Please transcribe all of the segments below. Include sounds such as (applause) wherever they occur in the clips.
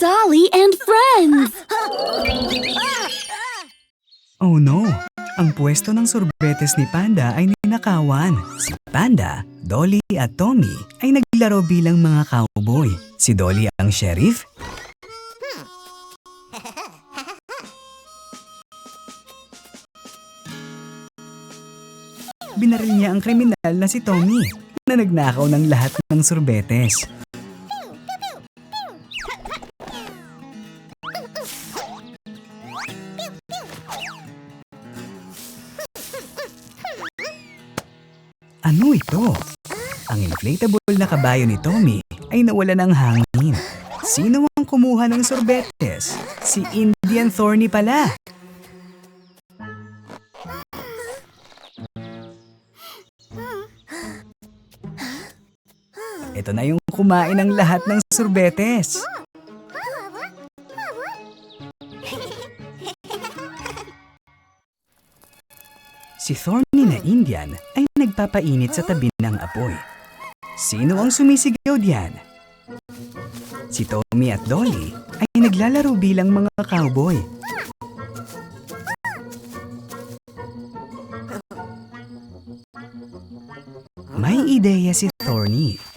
Dolly and friends! Oh no! Ang pwesto ng sorbetes ni Panda ay ninakawan. Si Panda, Dolly at Tommy ay naglaro bilang mga cowboy. Si Dolly ang sheriff, binaril niya ang kriminal na si Tommy na nagnakaw ng lahat ng sorbetes. Ano ito? Ang inflatable na kabayo ni Tommy ay nawala ng hangin. Sino ang kumuha ng sorbetes? Si Indian Thorny pala. Ito na yung kumain ng lahat ng sorbetes. Si Thorny na Indian ay nagpapainit sa tabi ng apoy. Sino ang sumisigaw diyan? Si Tommy at Dolly ay naglalaro bilang mga cowboy. May ideya si Thorny.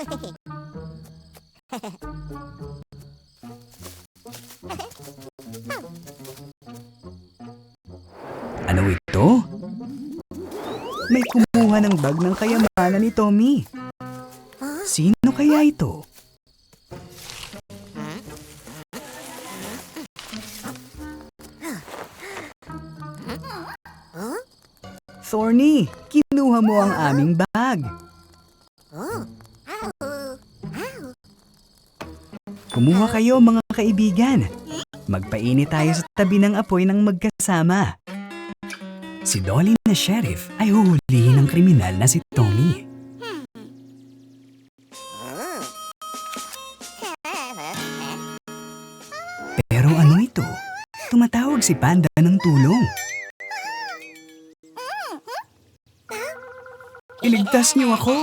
Bag ng kayamanan ni Tommy. Sino kaya ito? Thorny, kinuha mo ang aming bag. Kumuha kayo mga kaibigan. Magpainit tayo sa tabi ng apoy ng magkasama. Si Dolly na sheriff ay huhulihin ng kriminal na si Tommy. Pero ano ito? Tumatawag si Panda ng tulong. Iligtas niyo ako!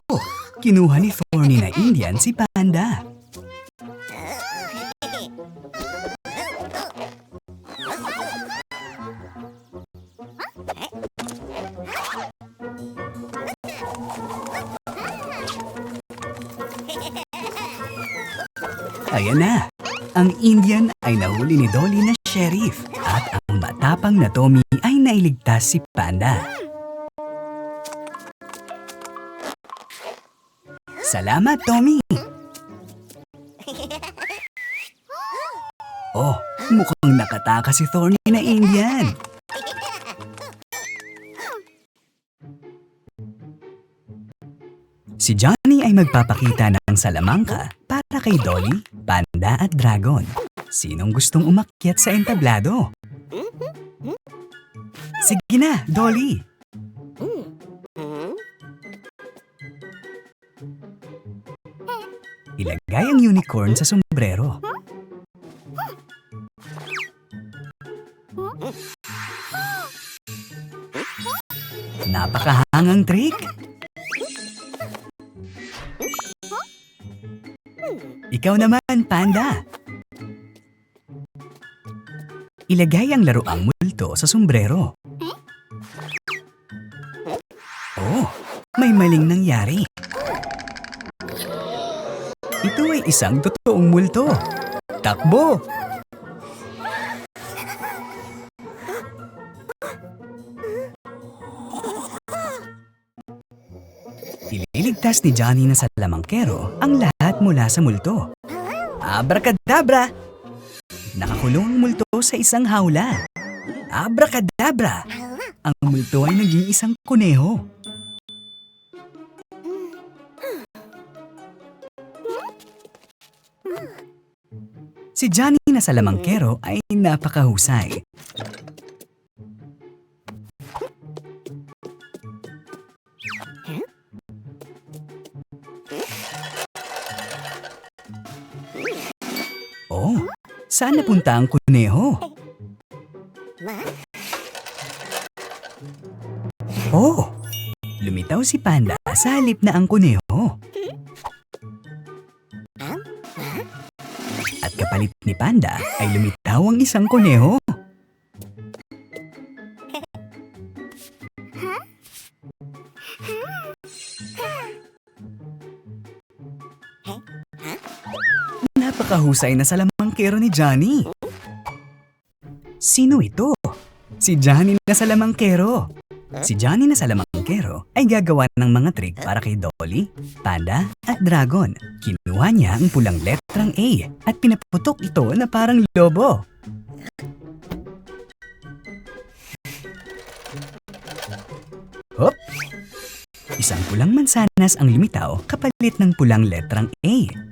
Kinuha ni Thorny na Indian si Panda. Ayan na! Ang Indian ay nahuli ni Dolly na sheriff at ang matapang na Tommy ay nailigtas si Panda. Salamat, Tommy! Oh, mukhang nakataka si Thorny na Indian. Si Johnny ay magpapakita ng salamangka para kay Dolly, Panda at Dragon. Sinong gustong umakyat sa entablado? Sige na, Dolly! Ilagay ang unicorn sa sombrero. Napakahangang trick! Ikaw naman, Panda! Ilagay ang laruang multo sa sombrero. Oh, may maling nangyari. Ito ay isang totoong multo. Takbo! Ililigtas ni Johnny na sa lamangkero ang lahat mula sa multo. Abracadabra! Nakakulong ang multo sa isang hawla. Abracadabra! Ang multo ay naging isang kuneho. Si Johnny na sa lamangkero ay napakahusay. Saan napunta ang kuneho? Oh, lumitaw si Panda sa halip na ang kuneho. At kapalit ni Panda ay lumitaw ang isang kuneho. Napakahusay na salamangkero ni Johnny. Sino ito? Si Johnny na salamangkero. Si Johnny na salamangkero ay gagawa ng mga trick para kay Dolly, Panda at Dragon. Kinuha niya ang pulang letrang A at pinaputok ito na parang lobo. Hop! Isang pulang mansanas ang lumitaw kapalit ng pulang letrang A.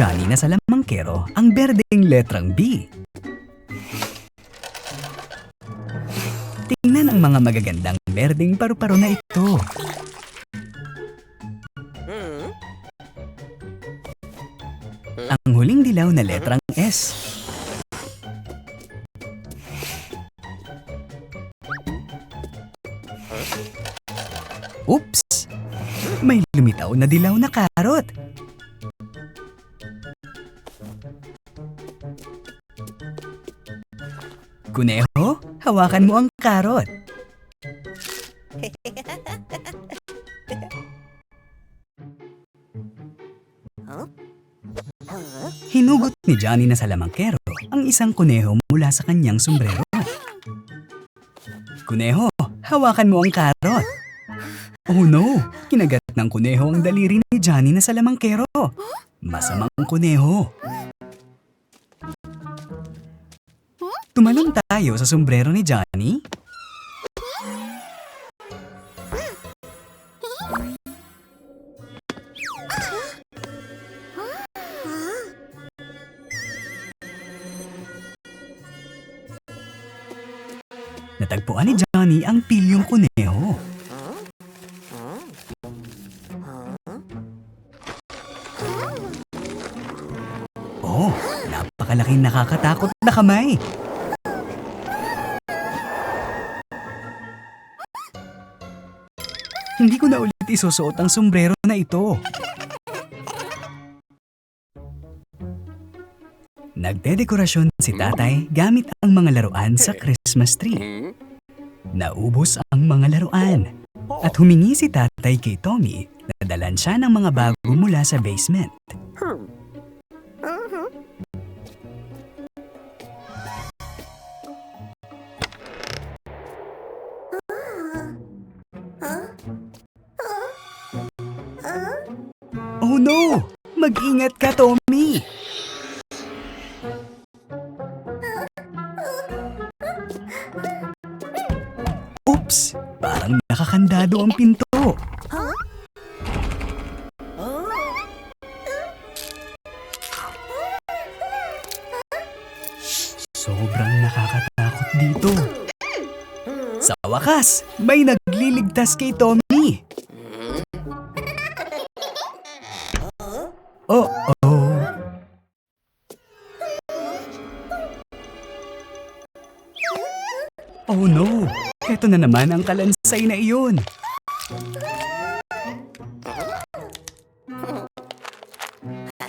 Johnny na sa lamangkero ang berdeng letrang B. Tingnan ang mga magagandang berdeng paru-paro na ito. Ang huling dilaw na letrang S. Oops! May lumitaw na dilaw na karot. Kuneho, hawakan mo ang karot. Hinugot ni Johnny na salamangkero ang isang kuneho mula sa kanyang sombrero. Kuneho, hawakan mo ang karot. Oh no! Kinagat ng kuneho ang daliri ni Johnny na salamangkero. Masamang kuneho. Tumalong tayo sa sombrero ni Johnny. Natagpuan ni Johnny ang pilyong kuneho. Oh, napakalaking nakakatakot na kamay. Hindi ko na ulit isusuot ang sombrero na ito. Nagdedekorasyon si tatay gamit ang mga laruan sa Christmas tree. Naubos ang mga laruan. At humingi si tatay kay Tommy na dalan siya ng mga bago mula sa basement. No! Mag-ingat ka, Tommy! Oops! Parang nakakandado ang pinto. Sobrang nakakatakot dito. Sa wakas, may nagliligtas kay Tommy. Na naman ang kalansay na iyon.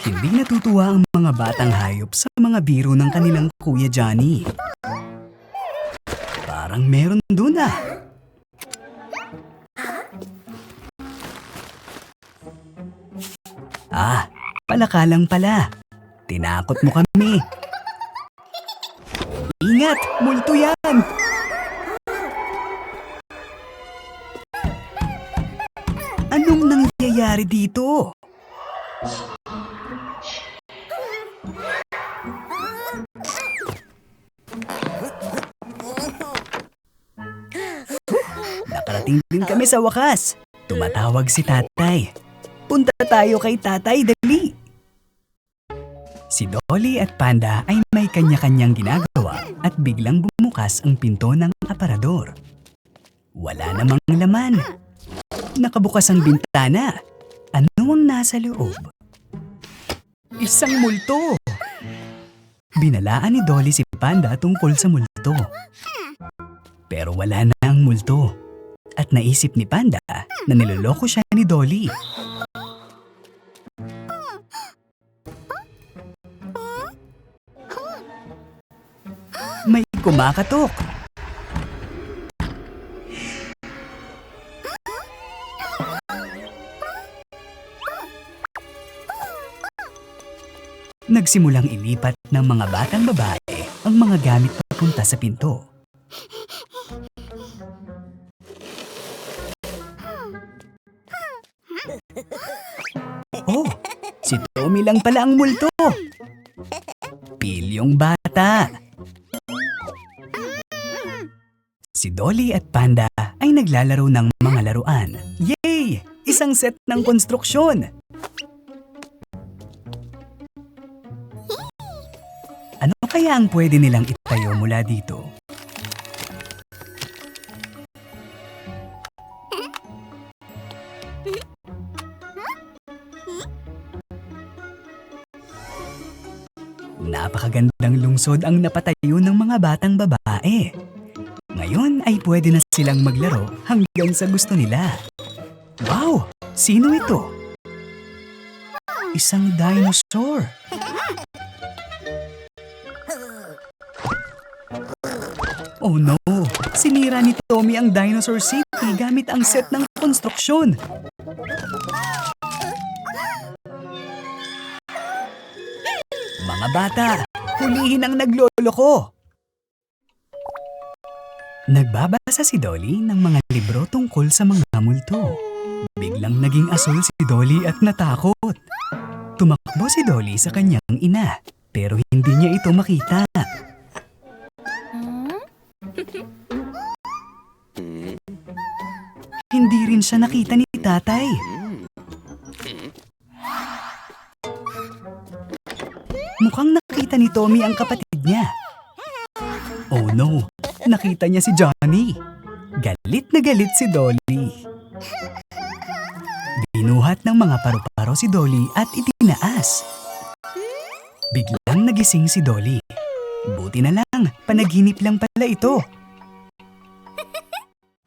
Hindi natutuwa ang mga batang hayop sa mga biro ng kanilang kuya Johnny. Parang meron dun ah. Ah, palaka lang pala. Tinakot mo kami. Ingat! Multo yan! Anong nangyayari dito? Nakarating din kami sa wakas. Tumatawag si tatay. Punta tayo kay tatay, dali! Si Dolly at Panda ay may kanya-kanyang ginagawa at biglang bumukas ang pinto ng aparador. Wala namang laman. Nakabukas ang bintana. Ano ang nasa loob? Isang multo! Binalaan ni Dolly si Panda tungkol sa multo. Pero wala na ang multo. At naisip ni Panda na niloloko siya ni Dolly. May kumakatok. Nagsimulang ilipat ng mga batang babae ang mga gamit papunta sa pinto. Oh, si Tommy lang pala ang multo. Pilyong bata. Si Dolly at Panda ay naglalaro ng mga laruan. Yay! Isang set ng konstruksyon. Kaya ang pwede nilang itayo mula dito? Napakagandang lungsod ang napatayo ng mga batang babae. Ngayon ay pwede na silang maglaro hanggang sa gusto nila. Wow! Sino ito? Isang dinosaur. Oh no! Sinira ni Tommy ang Dinosaur City gamit ang set ng konstruksyon. Mga bata, hulihin ang nagloloko! Nagbabasa si Dolly ng mga libro tungkol sa mga multo. Biglang naging asul si Dolly at natakot. Tumakbo si Dolly sa kanyang ina, pero hindi niya ito makita. Hindi rin siya nakita ni tatay. Mukhang nakita ni Tommy ang kapatid niya. Oh no, nakita niya si Johnny. Galit na galit si Dolly. Binuhat ng mga paru-paro si Dolly at itinaas. Biglang nagising si Dolly. Buti na lang, panaginip lang pala ito.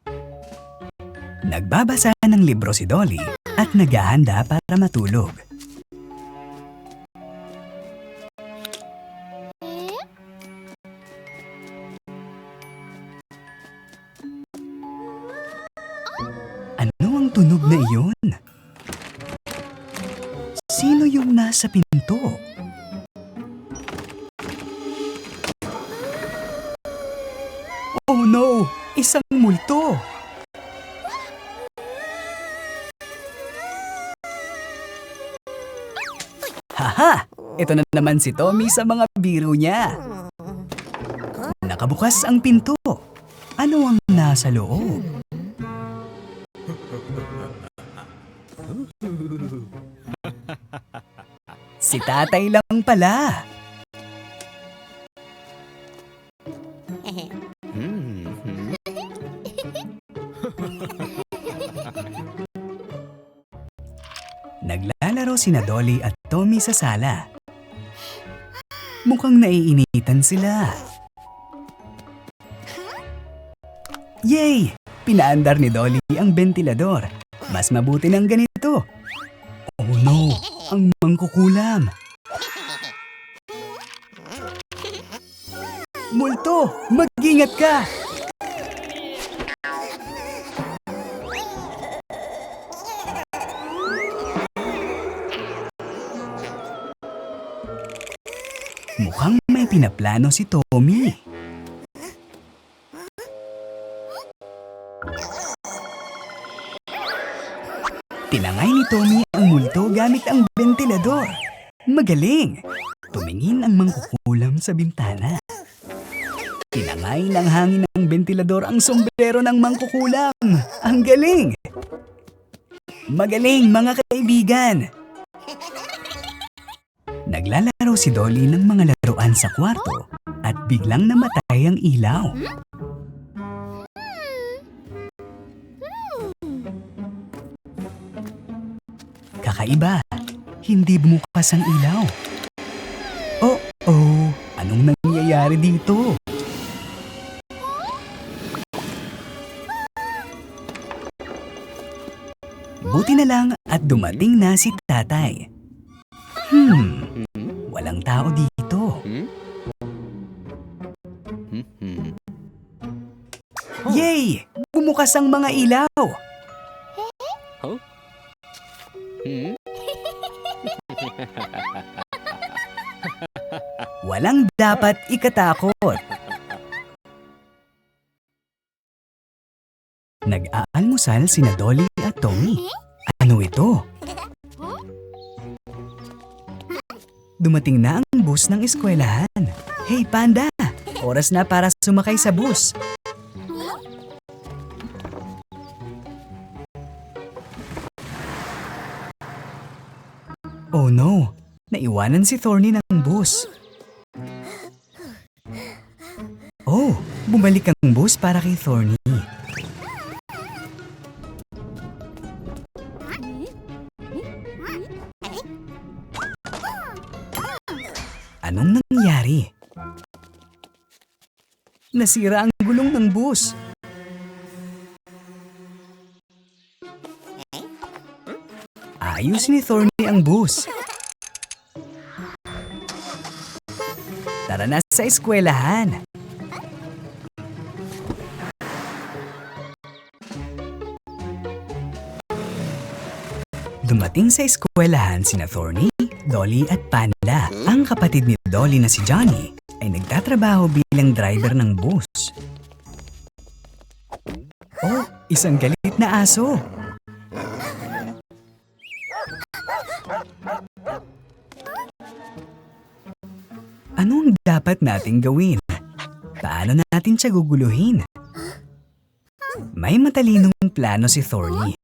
(laughs) Nagbabasa ng libro si Dolly at naghahanda para matulog. Ano ang tunog na iyon? Sino yung nasa pinto? Oh no! Isang multo! Haha! Ito na naman si Tommy sa mga biro niya. Nakabukas ang pinto. Ano ang nasa loob? Si tatay lang pala. Sina Dolly at Tommy sa sala. Mukhang naiinitan sila. Yay! Pinaandar ni Dolly ang ventilador. Mas mabuti ng ganito. Oh no! Ang mangkukulam! Multo! Mag-ingat ka! Pinaplano si Tommy. Tinangay ni Tommy ang multo gamit ang ventilador. Magaling! Tumingin ang mangkukulam sa bintana. Tinangay ng hangin ng ventilador ang sombrero ng mangkukulam. Ang galing! Magaling mga kaibigan! Naglalaro si Dolly ng mga laruan sa kwarto at biglang namatay ang ilaw. Kakaiba, hindi bumukas ang ilaw. Oh, oh, anong nangyayari dito? Buti na lang at dumating na si tatay. Hmm, walang tao dito. Yay! Bumukas ang mga ilaw! (laughs) Walang dapat ikatakot. Nag-aalmusal sina Dolly at Tommy. Ano ito? Dumating na ang bus ng eskwelahan. Hey Panda! Oras na para sumakay sa bus. Oh no! Naiwanan si Thorny ng bus. Oh, bumalik ang bus para kay Thorny. Anong nangyari? Nasira ang gulong ng bus. Ayos ni Thorny ang bus. Tara na sa eskwelahan. Dumating sa eskwelahan sina Thorny, Dolly at Panda. Ang kapatid ni Dolly na si Johnny ay nagtatrabaho bilang driver ng bus. Oh, isang galit na aso. Ano ang dapat nating gawin? Paano natin siya guguluhin? May matalinong plano si Thorny.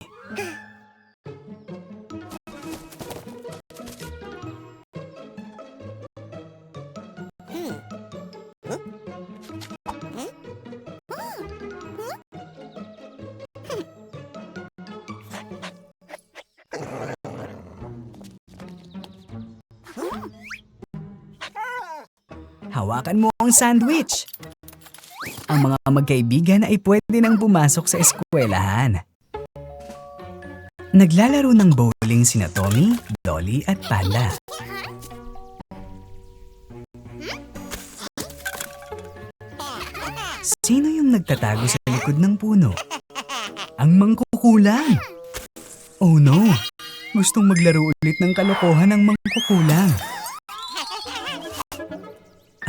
Hawakan mo ang sandwich. Ang mga magkaibigan ay pwede nang pumasok sa eskwelahan. Naglalaro ng bowling sina Tommy, Dolly at Panda. Sino yung nagtatago sa likod ng puno? Ang mangkukulang! Oh no! Gustong maglaro ulit ng kalokohan ng mangkukulang.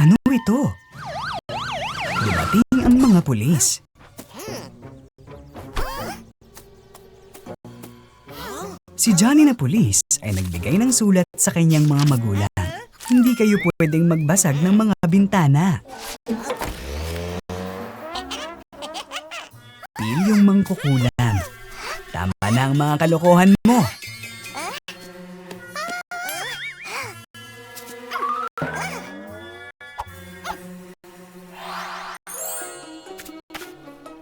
Ano ito? Dumating ang mga pulis. Si Johnny na pulis ay nagbigay ng sulat sa kanyang mga magulang. Hindi kayo pwedeng magbasag ng mga bintana. Pil yung mangkukulam. Tama na ang mga kalokohan mo.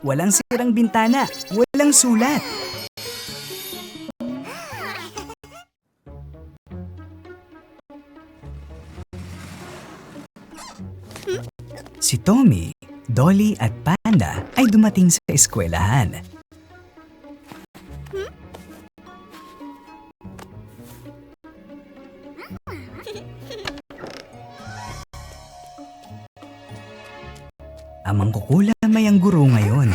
Walang sirang bintana, walang sulat. Si Tommy, Dolly at Panda ay dumating sa eskwelahan. Ang mangkukulam ay ang guro ngayon.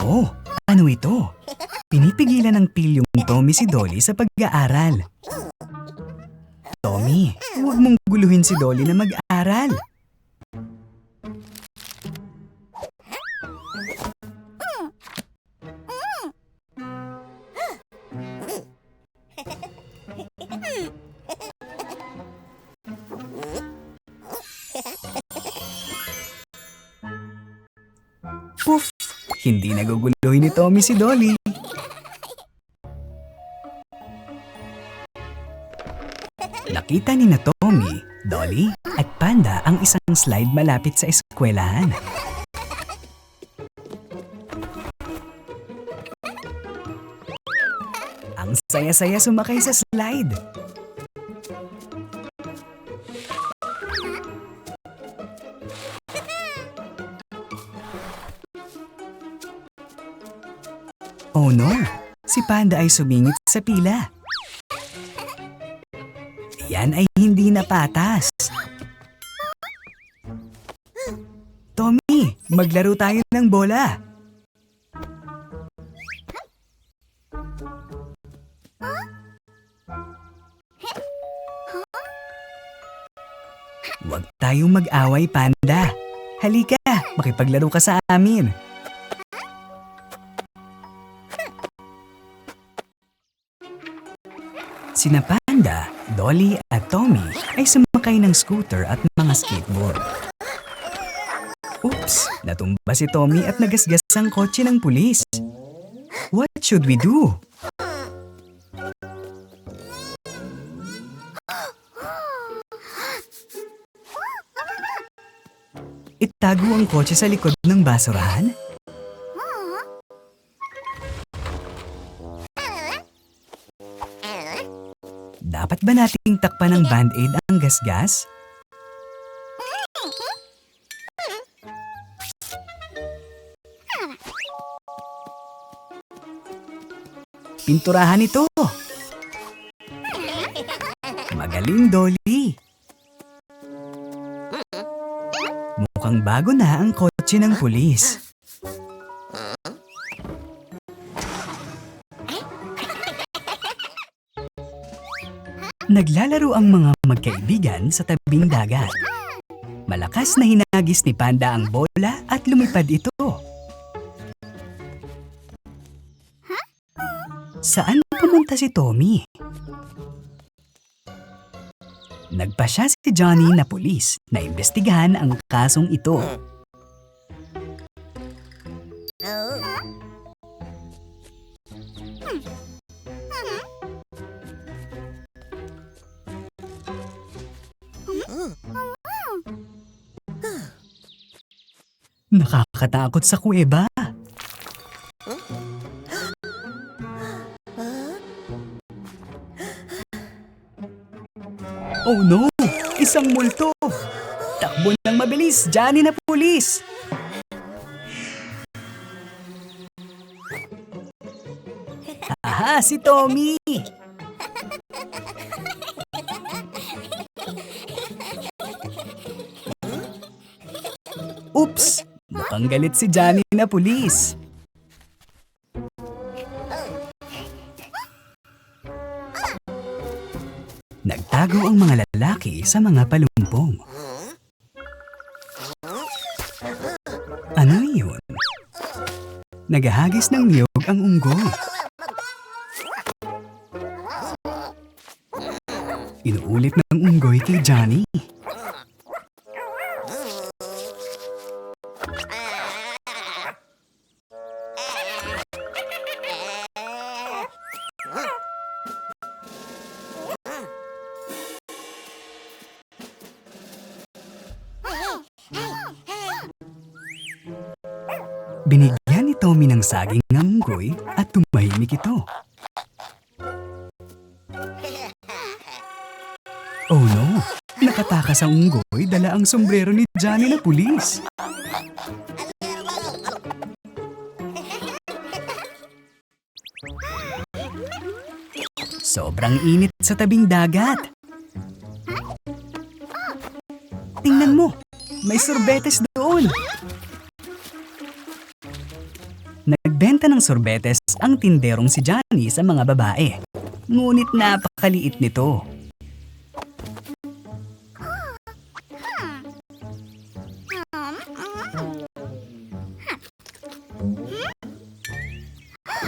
Oh, ano ito? Pinipigilan ng pilyong Tommy si Dolly sa pag-aaral. Tommy, huwag mong guluhin si Dolly na mag-aral. Hindi naguguluhin ni Tommy si Dolly. Nakita ni na Tommy, Dolly at Panda ang isang slide malapit sa eskwelahan. Ang saya-saya sumakay sa slide. Panda ay sumingit sa pila. Yan ay hindi na patas. Tommy, maglaro tayo ng bola. Huwag tayong mag-away, Panda. Halika, makipaglaro ka sa amin. Sina Panda, Dolly at Tommy ay sumakay ng scooter at mga skateboard. Oops! Natumba si Tommy at nagasgas ang kotse ng pulis. What should we do? Itago ang kotse sa likod ng basurahan? Dapat ba nating takpan ng band-aid ang gasgas? Pinturahan ito! Magaling, Dolly! Mukhang bago na ang kotse ng pulis. Naglalaro ang mga magkaibigan sa tabing dagat. Malakas na hinagis ni Panda ang bola at lumipad ito. Saan pumunta si Tommy? Nagpa siya si Johnny na pulis na imbestigahan ang kasong ito. Nakakatakot sa kuweba. Oh no! Isang multo! Takbo ng mabilis, Johnny na pulis! Aha, si Tommy! Mukhang galit si Johnny na pulis. Nagtago ang mga lalaki sa mga palumpong. Ano yun? Nagahagis ng niyog ang unggoy. Inuulit ng unggoy kay Johnny. Saging ng unggoy at tumahimik ito. Oh no! Nakatakas ang unggoy dala ang sombrero ni Johnny na pulis. Sobrang init sa tabing dagat. Tingnan mo, may sorbetes doon. Nagbenta ng sorbetes ang tinderong si Johnny sa mga babae. Ngunit napakaliit nito.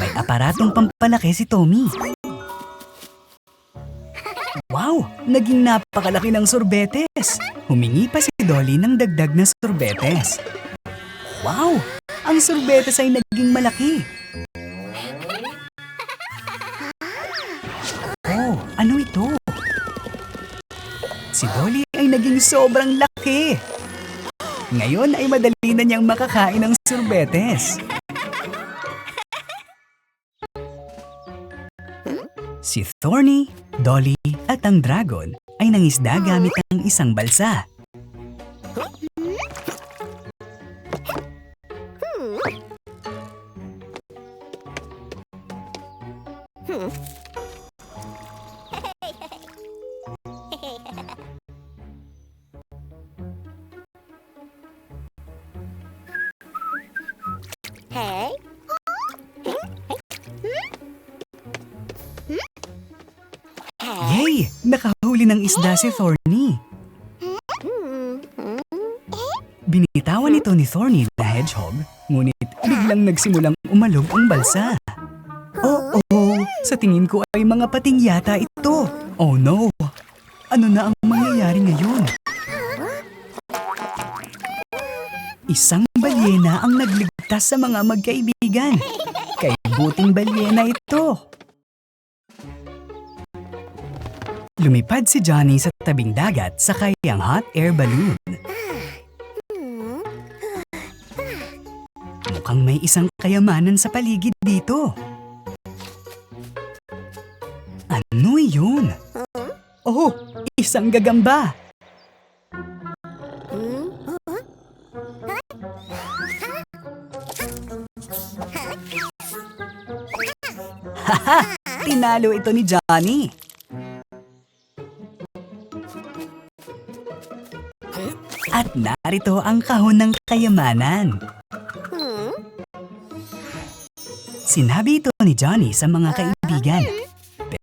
May aparatong pampalaki si Tommy. Wow! Naging napakalaki ng sorbetes. Humingi pa si Dolly ng dagdag na sorbetes. Wow! Ang sorbetes ay naging malaki. Oh, ano ito? Si Dolly ay naging sobrang laki. Ngayon ay madali na niyang makakain ng sorbetes. Si Thorny, Dolly at ang dragon ay nangisda gamit ang isang balsa. Isda si Thorny. Binitawan ito ni Thorny the Hedgehog, ngunit biglang nagsimulang umalog ang balsa. Oh, oh, sa tingin ko ay mga pating yata ito. Oh no, ano na ang mangyayari ngayon? Isang balyena ang nagligtas sa mga magkaibigan. Kay buting balyena ito. Lumipad si Johnny sa tabing dagat sakay ang hot air balloon. Mukhang may isang kayamanan sa paligid dito. Ano yun? Oh, isang gagamba. Haha! Tinalo ito ni Johnny. At narito ang kahon ng kayamanan. Sinabi ito ni Johnny sa mga kaibigan.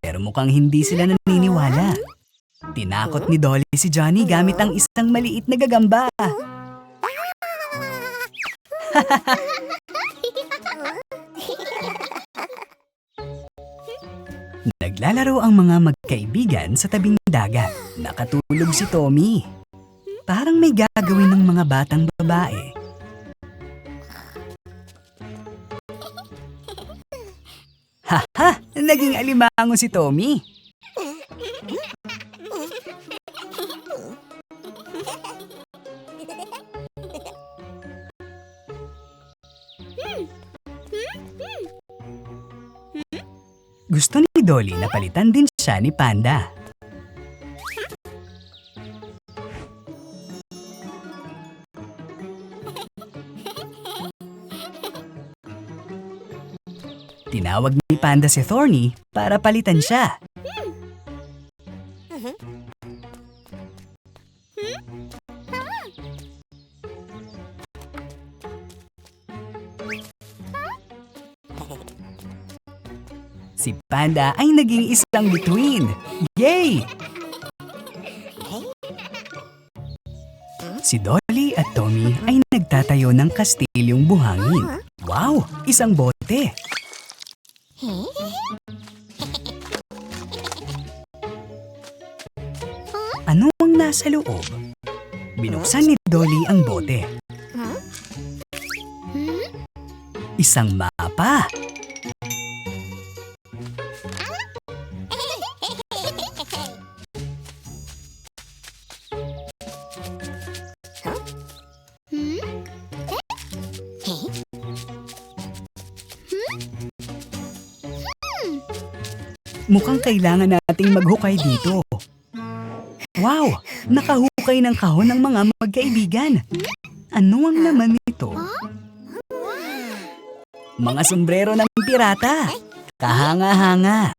Pero mukhang hindi sila naniniwala. Tinakot ni Dolly si Johnny gamit ang isang maliit na gagamba. Naglalaro ang mga magkaibigan sa tabing dagat. Nakatulog si Tommy. Parang may gagawin ng mga batang babae. Haha! Naging alimango si Tommy. Gusto ni Dolly na palitan din siya ni Panda. Tinawag ni Panda si Thorny para palitan siya. Si Panda ay naging isang bituin. Yay! Si Dolly at Tommy ay nagtatayo ng kastilyong buhangin. Wow! Isang bote! (laughs) Ano ang nasa loob? Binuksan ni Dolly ang bote. Isang mapa. Mukhang kailangan nating maghukay dito. Wow! Nakahukay ng kahon ng mga magkaibigan. Ano ang laman nito? Mga sombrero ng pirata. Kahanga-hanga.